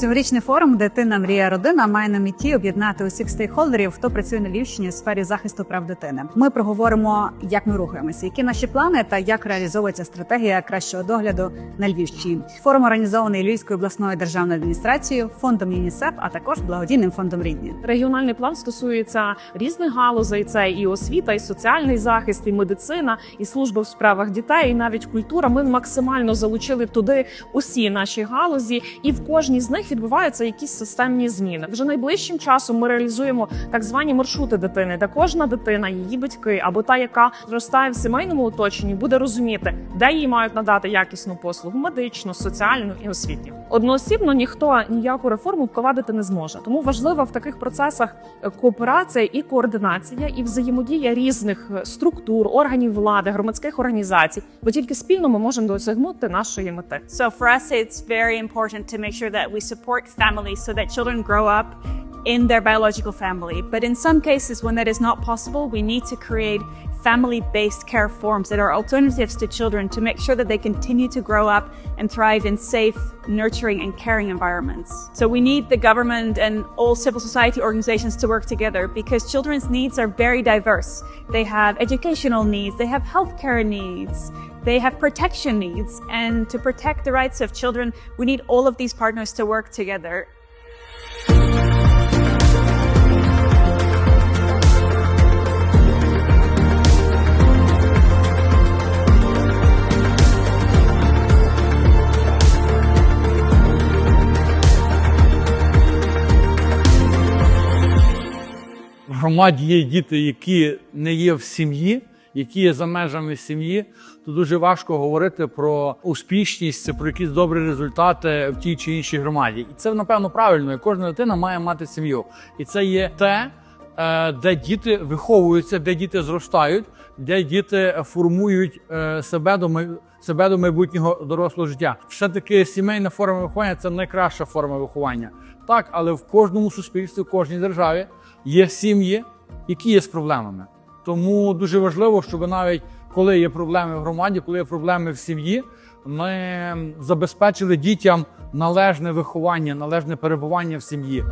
Цьогорічний форум Дитина мрія родина має на меті об'єднати усіх стейкхолдерів, хто працює на Львівщині у сфері захисту прав дитини. Ми проговоримо, як ми рухаємося, які наші плани та як реалізовується стратегія кращого догляду на Львівщині. Форум організований Львівською обласною державною адміністрацією, фондом ЮНІСЕФ, а також благодійним фондом рідні. Регіональний план стосується різних галузей: це і освіта, і соціальний захист, і медицина, і служба в справах дітей, і навіть культура. Ми максимально залучили туди усі наші галузі, і в кожній з них відбуваються якісь системні зміни. Вже найближчим часом ми реалізуємо так звані маршрути дитини, де кожна дитина, її батьки або та, яка зростає в сімейному оточенні, буде розуміти, де їй мають надати якісну послугу медичну, соціальну і освітню. Одноосібно ніхто ніяку реформу впровадити не зможе. Тому важлива в таких процесах кооперація і координація, і взаємодія різних структур, органів влади, громадських організацій, бо тільки спільно ми можемо досягнути нашої мети. So for us, it's very important to make sure that we support families so that children grow up in their biological family. But in some cases, when that is not possible, we need to create family based care forms that are alternatives to children to make sure that they continue to grow up and thrive in safe, nurturing, and caring environments. So we need the government and all civil society organizations to work together because children's needs are very diverse. They have educational needs, they have healthcare needs, they have protection needs. And to protect the rights of children, we need all of these partners to work together. Громаді є діти, які не є в сім'ї, які є за межами сім'ї, то дуже важко говорити про успішність, про якісь добрі результати в тій чи іншій громаді. І це напевно правильно. Кожна дитина має мати сім'ю, і це є те, де діти виховуються, де діти зростають, де діти формують е, себе до себе до майбутнього дорослого життя. Все таки сімейна форма виховання це найкраща форма виховання. Так, але в кожному суспільстві, в кожній державі є сім'ї, які є з проблемами. Тому дуже важливо, щоб навіть коли є проблеми в громаді, коли є проблеми в сім'ї, ми забезпечили дітям належне виховання, належне перебування в сім'ї.